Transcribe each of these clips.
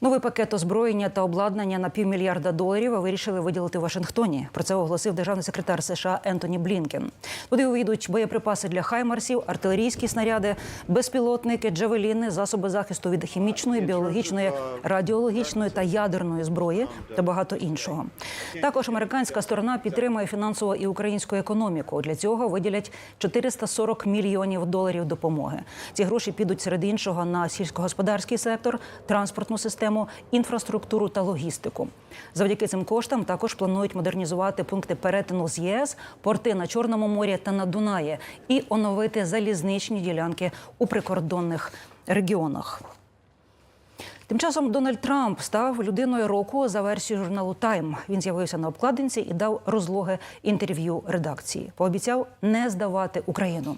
Новий пакет озброєння та обладнання на півмільярда доларів вирішили виділити в Вашингтоні. Про це оголосив державний секретар США Ентоні Блінкен. Туди увійдуть боєприпаси для хаймарсів, артилерійські снаряди, безпілотники, джавеліни, засоби захисту від хімічної, біологічної, радіологічної та ядерної зброї та багато іншого. Також американська сторона підтримує фінансово і українську економіку. Для цього виділять 440 мільйонів доларів допомоги. Ці гроші підуть серед іншого на сільськогосподарський сектор, транспортну систему, інфраструктуру та логістику. Завдяки цим коштам також планують модернізувати пункти перетину з ЄС, порти на Чорному морі та на Дунаї і оновити залізничні ділянки у прикордонних регіонах. Тим часом Дональд Трамп став людиною року за версією журналу Тайм. Він з'явився на обкладинці і дав розлоги інтерв'ю редакції. Пообіцяв не здавати Україну.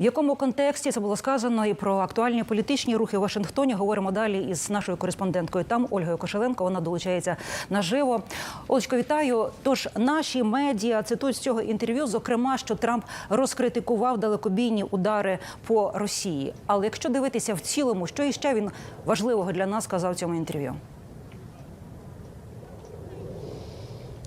В якому контексті це було сказано і про актуальні політичні рухи в Вашингтоні говоримо далі із нашою кореспонденткою там Ольгою Кошеленко. Вона долучається наживо. Олечко, вітаю. Тож наші медіа цитують з цього інтерв'ю, зокрема, що Трамп розкритикував далекобійні удари по Росії. Але якщо дивитися в цілому, що іще він важливого для нас сказав в цьому інтерв'ю?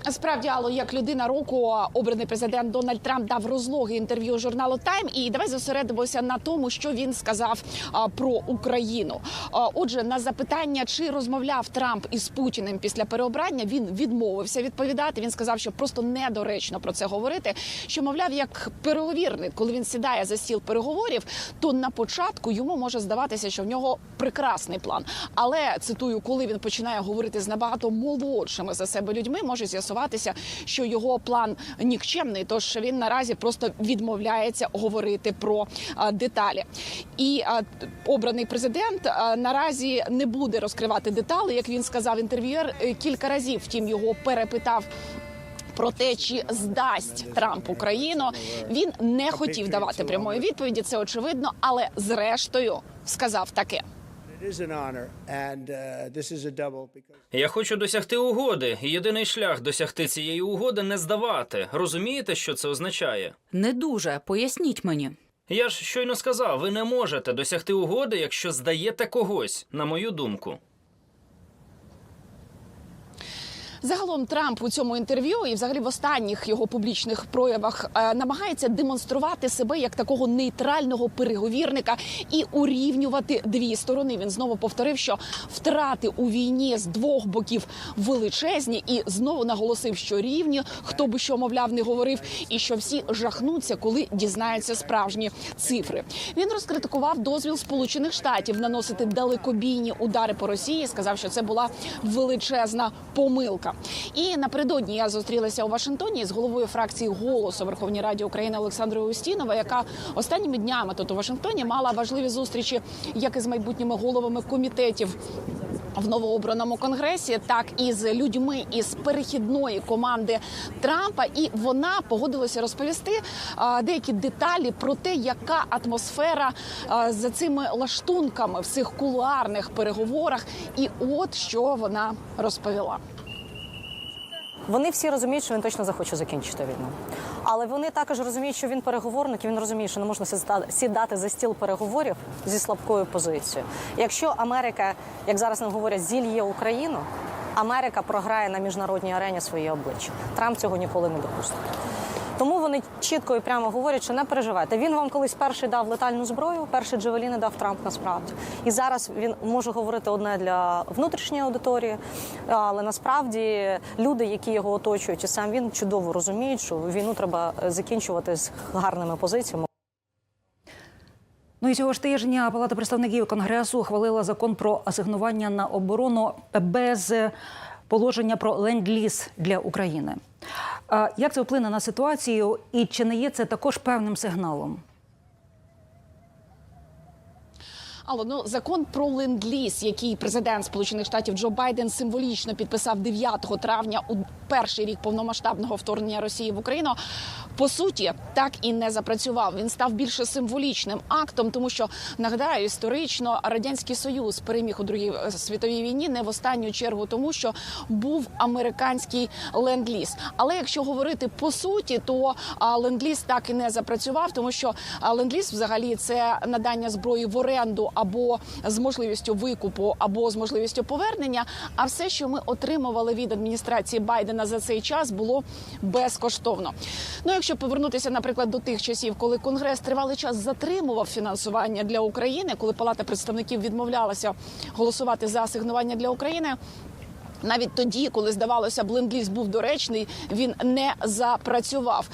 Справді, Алло, як людина року, обраний президент Дональд Трамп дав розлоги інтерв'ю журналу Тайм. І давай зосередимося на тому, що він сказав а, про Україну. А, отже, на запитання, чи розмовляв Трамп із Путіним після переобрання, він відмовився відповідати. Він сказав, що просто недоречно про це говорити. Що мовляв, як переговірник, коли він сідає за стіл переговорів, то на початку йому може здаватися, що в нього прекрасний план. Але цитую, коли він починає говорити з набагато молодшими за себе людьми, може з'ясуватися, що його план нікчемний. Тож він наразі просто відмовляється говорити про деталі. І обраний президент наразі не буде розкривати деталі, як він сказав інтерв'юер е, кілька разів. Втім, його перепитав. Про те, чи здасть Трамп Україну, він не хотів давати прямої відповіді. Це очевидно, але зрештою сказав таке. It is an honor, and uh, this is a double because. Я хочу досягти угоди. і Єдиний шлях досягти цієї угоди не здавати. Розумієте, що це означає? Не дуже. Поясніть мені. Я ж щойно сказав, ви не можете досягти угоди, якщо здаєте когось, на мою думку. Загалом Трамп у цьому інтерв'ю і, взагалі, в останніх його публічних проявах е, намагається демонструвати себе як такого нейтрального переговірника і урівнювати дві сторони. Він знову повторив, що втрати у війні з двох боків величезні, і знову наголосив, що рівні, хто би що мовляв, не говорив, і що всі жахнуться, коли дізнаються справжні цифри. Він розкритикував дозвіл Сполучених Штатів наносити далекобійні удари по Росії. Сказав, що це була величезна помилка. І напередодні я зустрілася у Вашингтоні з головою фракції «Голос» у Верховній Раді України Олександрою Устінова, яка останніми днями тут у Вашингтоні мала важливі зустрічі як із майбутніми головами комітетів. В новообраному конгресі, так і з людьми із перехідної команди Трампа, і вона погодилася розповісти а, деякі деталі про те, яка атмосфера а, за цими лаштунками в цих кулуарних переговорах. І от що вона розповіла. Вони всі розуміють, що він точно захоче закінчити війну. Але вони також розуміють, що він переговорник, і він розуміє, що не можна сіда- сідати за стіл переговорів зі слабкою позицією. Якщо Америка, як зараз нам говорять, зільє Україну, Америка програє на міжнародній арені своє обличчя. Трамп цього ніколи не допустить. Тому вони чітко і прямо говорять, що не переживайте. Він вам колись перший дав летальну зброю, перший джевеліни дав Трамп насправді. І зараз він може говорити одне для внутрішньої аудиторії, але насправді люди, які його оточують, і сам він чудово розуміють, що війну треба закінчувати з гарними позиціями. Ну і цього ж тижня Палата представників Конгресу ухвалила закон про асигнування на оборону без положення про ленд-ліз для України. Як це вплине на ситуацію, і чи не є це також певним сигналом? Але ну закон про ленд-ліз, який президент Сполучених Штатів Джо Байден символічно підписав 9 травня перший рік повномасштабного вторгнення Росії в Україну по суті так і не запрацював. Він став більше символічним актом, тому що нагадаю, історично радянський союз переміг у другій е, світовій війні не в останню чергу, тому що був американський ленд-ліз. Але якщо говорити по суті, то ленд-ліз так і не запрацював, тому що ленд-ліз взагалі це надання зброї в оренду або з можливістю викупу, або з можливістю повернення. А все, що ми отримували від адміністрації Байдена за цей час, було безкоштовно. Ну, якщо повернутися, наприклад, до тих часів, коли Конгрес тривалий час затримував фінансування для України, коли Палата представників відмовлялася голосувати за асигнування для України. Навіть тоді, коли здавалося б, ленд-ліз був доречний, він не запрацював.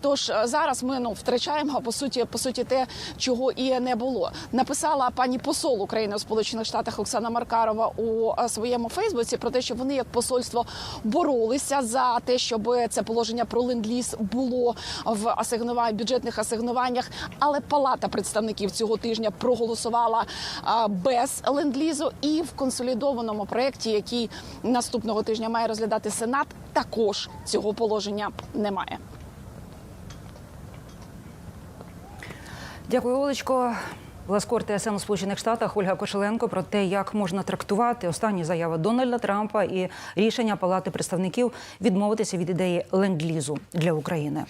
Тож е, зараз ми ну втрачаємо по суті по суті те, чого і не було. Написала пані посол України у Сполучених Штатах Оксана Маркарова у е, своєму Фейсбуці про те, що вони як посольство боролися за те, щоб це положення про ленд-ліз було в асигнувань бюджетних асигнуваннях. Але Палата представників цього тижня проголосувала без ленд-лізу і в консолідованому проєкті, який наступного тижня має розглядати Сенат, також цього положення немає. Дякую, Олечко. Ласкор ТСН у Сполучених Штатах Ольга Кошеленко про те, як можна трактувати останні заяви Дональда Трампа і рішення Палати представників відмовитися від ідеї ленд-лізу для України.